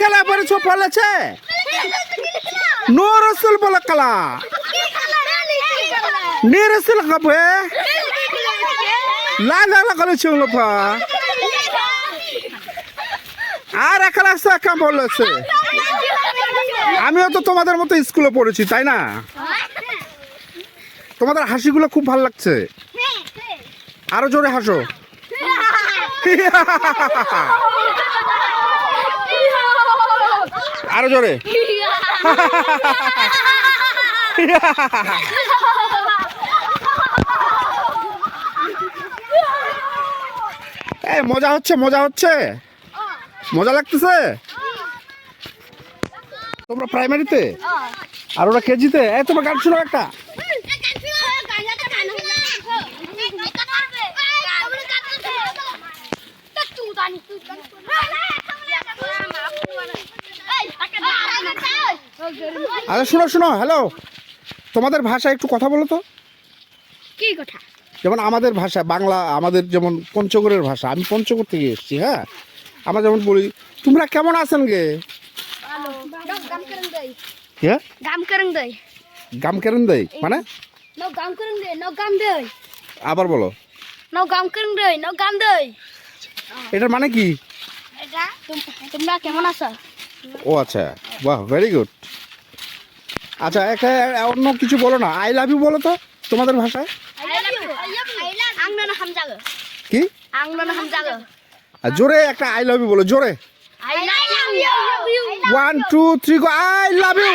খেলা পড়েছো ফলেছে নো রসুল বলে খেলা। নি রসুল খাবে লাল লাল করে চুংলো ফা আর একলা একা বলেছে আমিও তো তোমাদের মতো স্কুলে পড়েছি, তাই না? তোমাদের হাসিগুলো খুব ভালো লাগছে। আরও জোরে হাসো। আরও জোরে। মজা হচ্ছে মজা হচ্ছে। মজা লাগতেছে? তোমরা প্রাইমারিতে আর ওরা কেজিতে? এই, তোমার গান শোনো একটা। আচ্ছা শোনো শোনো হ্যালো তোমাদের ভাষা একটু কথা বলো তো। কি কথা? যেমন আমাদের ভাষা বাংলা আমাদের যেমন পঞ্চগড়ের ভাষা আমি পঞ্চগড় থেকে এসেছি হ্যাঁ? আমরা যেমন বলি তোমরা কেমন আছেন গে? গাম দেই কেরেন মানে দেই দেই আবার বলো। no গাম করং দেই no গাম দেই এটার মানে কি তোমরা কেমন আছো ও আচ্ছা বাহ ভেরি গুড আচ্ছা একটা অন্য কিছু বলো না আই লাভ ইউ বলো তো তোমাদের ভাষায় কি আর জোরে একটা আই লাভ ইউ বলো জোরে. One two three go I love you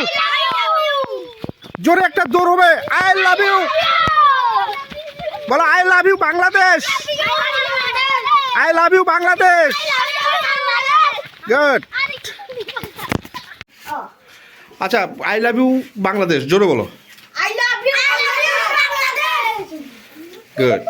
জোরে একটা দৌড় হবে আই লাভ ইউ বলো I love you Bangladesh I love you Bangladesh good আচ্ছা আই লাভ ইউ বাংলাদেশ জোরে বলো। গুড